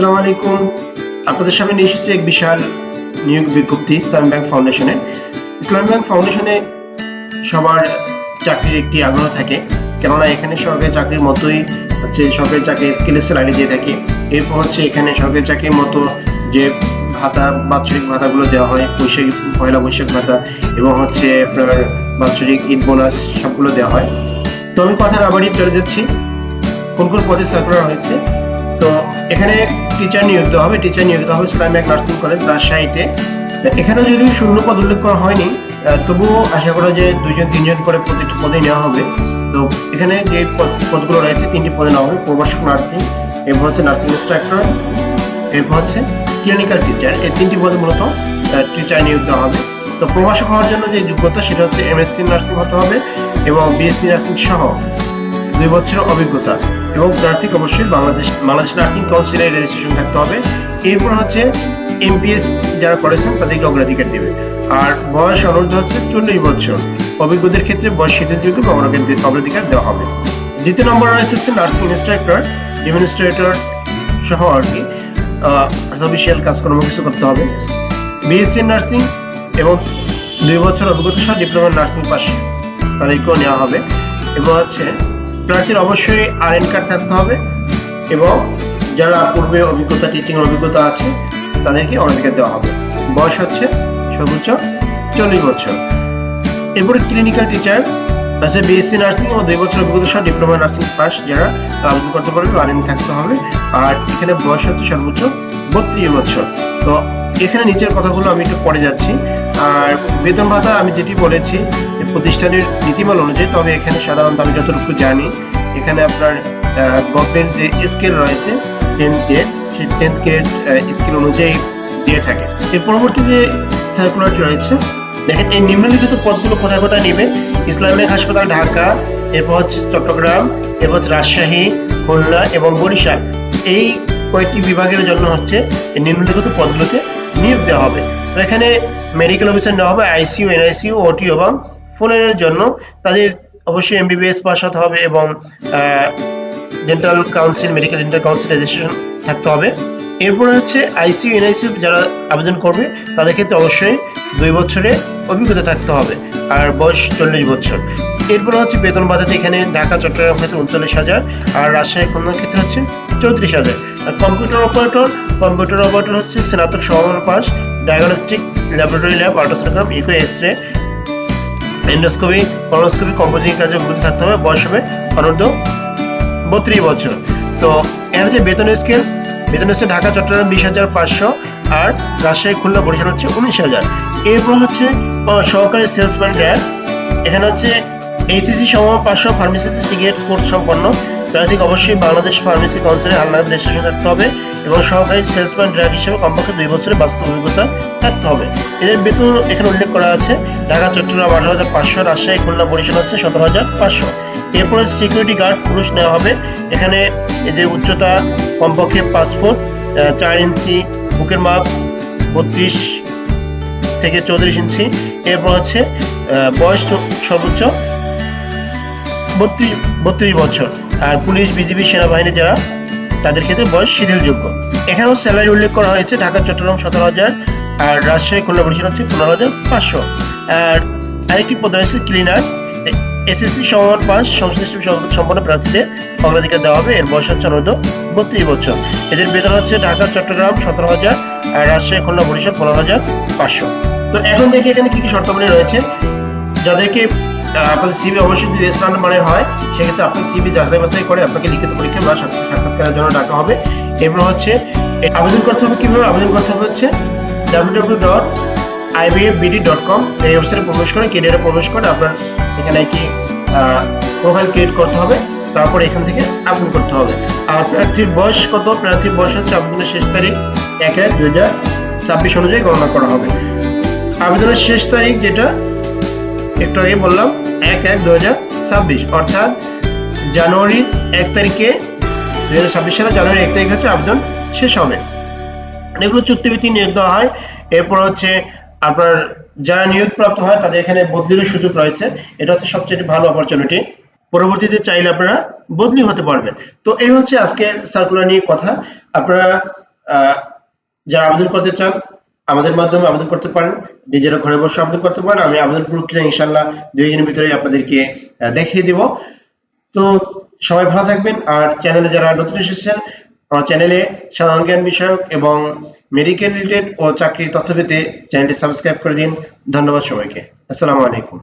আসসালামু আলাইকুম। আপনাদের সামনে নিয়ে এসেছি এক বিশাল নিয়োগ বিজ্ঞপ্তি ইসলাম ব্যাংক ফাউন্ডেশনে। ইসলাম ব্যাংক ফাউন্ডেশনে সবার চাকরির একটি আগ্রহ থাকে, কেননা এখানে সরকারি চাকরির মতোই হচ্ছে সরকারি চাকরি স্কিলের স্যালারি দিয়ে থাকে। এরপর হচ্ছে এখানে সরকারি চাকরির মতো যে ভাতা, বাৎসরিক ভাতাগুলো দেওয়া হয় বৈশাখ পয়লা বৈশাখ ভাতা এবং হচ্ছে আপনার বাৎসরিক ঈদ বোনাস সবগুলো দেওয়া হয়। তো আমি কথা না বাড়িয়ে চলে যাচ্ছি। কোন কোন পদে সার্কুলার হয়েছে তো এখানে টিচার নিয়োগ দেওয়া হবে টিচার নিয়োগ দেওয়া হবে ইসলামিক নার্সিং কলেজ রাজশাহীতে এখানে যদি শূন্য পদ উল্লেখ করা হয়নি তবুও আশা করা যে দুজন তিনজন করে প্রতিটি পদে নেওয়া হবে। তো এখানে যে পদ- পদগুলো রয়েছে, তিনটি পদে নেওয়া হবে প্রভাষক নার্সিং, এরপর হচ্ছে নার্সিং ইনস্ট্রাক্টর এরপর হচ্ছে ক্লিনিক্যাল টিচার এই তিনটি পদে মূলত টিচার নিয়োগ দেওয়া হবে। তো প্রভাষক হওয়ার জন্য যে যোগ্যতা, সেটা হচ্ছে এমএসসি নার্সিং হতে হবে এবং বিএসসি নার্সিং সহ দুই বছরের অভিজ্ঞতা এবং প্রার্থীকে অবশ্যই বাংলাদেশ বাংলাদেশ নার্সিং কাউন্সিলের রেজিস্ট্রেশন থাকতে হবে। এরপর হচ্ছে এমপিএস যারা করেছেন তাদেরকে অগ্রাধিকার দেবে। আর বয়স অনূর্ধ্ব হচ্ছে চল্লিশ বছর। অভিজ্ঞদের ক্ষেত্রে বয়স শিথিলযোগ্য বা অগ্রাধিকার- দেওয়া হবে। দ্বিতীয় নম্বর রয়েছে হচ্ছে নার্সিং ইনস্ট্রাক্টর ডেমনস্ট্রেটর সহ আর কি অফিসিয়াল কাজকর্ম কিছু করতে হবে। বিএসসি নার্সিং এবং দুই বছর অভিজ্ঞতা সহ ডিপ্লোমা নার্সিং পাস তাদেরকেও নেওয়া হবে। এবং হচ্ছে প্রার্থীর অবশ্যই আর এন কার্ড থাকতে হবে এবং যারা পূর্বে অভিজ্ঞতা টিচিং অভিজ্ঞতা আছে, তাদেরকে অগ্রাধিকার দেওয়া হবে। বয়স হচ্ছে সর্বোচ্চ চল্লিশ বছর। এরপরে ক্লিনিক্যাল টিচার আছে বিএসসি নার্সিং ও দুই বছর অভিজ্ঞতা সহ ডিপ্লোমা নার্সিং পাস যারা আবেদন করতে পারবে আর এন থাকতে হবে। আর এখানে বয়স হচ্ছে সর্বোচ্চ বত্রিশ বছর। তো এখানে নিচের কথাগুলো আমি একটু পড়ে যাচ্ছি। আর বেতন ভাতা আমি যেটি বলেছি প্রতিষ্ঠানের নীতিমালা অনুযায়ী, তবে এখানে সাধারণত আমি যতটুকু জানি, এখানে আপনার গভর্নমেন্ট যে স্কেল রয়েছে টেন্থ গ্রেড সেই টেন্থ গ্রেড স্কেল অনুযায়ী দিয়ে থাকে। এর পরবর্তী যে সার্কুলারটি রয়েছে, দেখেন, এই নিম্নলিখিত পদগুলো কোথায় কোথায় নেবে? ইসলামিক হাসপাতাল, ঢাকা এরপর চট্টগ্রাম এরপর রাজশাহী, খুলনা এবং বরিশাল। এই কয়েকটি বিভাগের জন্য হচ্ছে নিম্নলিখিত পদগুলোতে নিয়োগ দেওয়া হবে। তো এখানে মেডিকেল অফিসার নেওয়া হবে আইসিইউ এনআইসিইউ ওটি এবং ফোনের জন্য। তাদের অবশ্যই এমবিবিএস পাস হতে হবে এবং dental council medical dental council registration থাকতে হবে। এরপরে হচ্ছে আইসিইউ এনআইসিইউ যারা আবেদন করবে, তাদের ক্ষেত্রে অবশ্যই দুই বছরের অভিজ্ঞতা থাকতে হবে, আর বয়স চল্লিশ বছর। এরপরে হচ্ছে বেতন বাধাতে এখানে ঢাকা, চট্টগ্রাম ক্ষেত্রে উনচল্লিশ হাজার, আর রাজশাহী খুলনার ক্ষেত্রে হচ্ছে চৌত্রিশ হাজার। আর কম্পিউটার অপারেটর কম্পিউটার অপারেটর হচ্ছে স্নাতক সমান pass diagnostic laboratory lab ultrasonogram echo X ray endoscopy colonoscopy composing কাজে অভিজ্ঞতা থাকতে হবে। বয়স হবে অনূর্ধ্ব বত্রিশ বছর। তো এর হচ্ছে বেতন স্কেল বেতন হচ্ছে ঢাকা, চট্টগ্রাম বিশ হাজার পাঁচশো আর রাজশাহী, খুলনা বরিশাল হচ্ছে উনিশ হাজার। এরপর হচ্ছে সহকারী সেলসম্যান র্যাব এখানে হচ্ছে এইসিসি সম পাঁচশো ফার্মেসিতে সিগারেট কোর্স সম্পন্ন। প্রার্থীকে অবশ্যই বাংলাদেশ ফার্মেসি কাউন্সিলের হালনাগাদ রেজিস্ট্রেশন থাকতে হবে এবং সহকারী সেলসম্যান ড্রাইভ হিসেবে কমপক্ষে দুই বছরের বাস্তব অভিজ্ঞতা থাকতে হবে। এদের বেতন এখানে উল্লেখ করা আছে ঢাকা চট্টগ্রাম আঠারো হাজার পাঁচশো রাজশাহী খুলনা বরিশাল হচ্ছে সতেরো হাজার পাঁচশো। এরপরে সিকিউরিটি গার্ড পুরুষ নেওয়া হবে। এখানে এদের উচ্চতা কমপক্ষে আহ, চার ইঞ্চি বুকের মাপ বত্রিশ থেকে চৌত্রিশ ইঞ্চি। এরপর হচ্ছে বয়স সর্বোচ্চ বত্রিশ বত্রিশ বছর। আর পুলিশ, বিজিবি, সেনাবাহিনী যারা, তাদের ক্ষেত্রে বয়স শিথিলযোগ্য। এখানেও স্যালারি উল্লেখ করা হয়েছে ঢাকা, চট্টগ্রাম, সতেরো হাজার, আর রাজশাহী, খুলনা বরিশাল হচ্ছে পনেরো হাজার পাঁচশো। আর আরেকটি পদ রয়েছে ক্লিনার। এসএসসি সমান পাস, সংশ্লিষ্ট সম্পন্ন প্রার্থীদের অগ্রাধিকার দেওয়া হবে। এর বয়স হচ্ছে অনূর্ধ্ব বত্রিশ বছর। এদের বেতন হচ্ছে ঢাকা, চট্টগ্রাম, সতেরো হাজার, আর রাজশাহী, খুলনা বরিশাল পনেরো হাজার পাঁচশো। তো এখন দেখি এখানে কি কি শর্তাবলী রয়েছে। যাদেরকে আপনাদের সিবি অবশ্যই যদি স্ট্যান্ডার্ড মানের হয়। সেক্ষেত্রে আপনার সিবি যাচাই বাছাই করে আপনাকে লিখিত পরীক্ষা বা সাক্ষাৎকারের জন্য ডাকা হবে। এরপর হচ্ছে আবেদন করতে হবে কীভাবে? আবেদন করতে হবে হচ্ছে W dot IBFBD dot com এই ওয়েবসাইটে প্রবেশ করে কেরিয়ারে প্রবেশ করে আপনার এখানে একটি প্রোফাইল ক্রিয়েট করতে হবে। তারপর এখান থেকে আবেদন করতে হবে। আর প্রার্থীর বয়স কত? প্রার্থীর বয়স হচ্ছে আবেদনের শেষ তারিখ এক এক দুই হাজার ছাব্বিশ অনুযায়ী গণনা করা হবে। আবেদনের শেষ তারিখ যেটা একটু আগে বললাম, এক এক দু হাজার ছাব্বিশ, অর্থাৎ জানুয়ারি এক তারিখে দু হাজার ছাব্বিশ সালে জানুয়ারি এক তারিখ হচ্ছে আবেদন শেষ হবে। এগুলো চুক্তিভিত্তিক নিয়োগ দেওয়া হয়। এরপর হচ্ছে আপনার যারা নিয়োগপ্রাপ্ত হয়, তাদের এখানে বদলিরও সুযোগ রয়েছে। এটা হচ্ছে সবচেয়ে ভালো অপরচুনিটি পরবর্তীতে চাইলে আপনারা বদলি হতে পারবেন। তো এই হচ্ছে আজকের সার্কুলার নিয়ে কথা। আপনারা যারা আবেদন করতে চান আমাদের মাধ্যমে আবেদন করতে পারেন, নিজেরা ঘরে বসে আবেদন করতে পারেন, আমি আবেদন প্রক্রিয়া ইনশাল্লাহ দুই দিনের ভিতরে আপনাদেরকে দেখিয়ে দিব। তো সবাই ভালো থাকবেন, আর চ্যানেলে যারা নতুন এসেছেন, আমার চ্যানেলে সাধারণ জ্ঞান বিষয়ক এবং মেডিকেল রিলেটেড ও চাকরির তথ্য পেতে চ্যানেলটি সাবস্ক্রাইব করে দিন। ধন্যবাদ সবাইকে। আসসালামু আলাইকুম।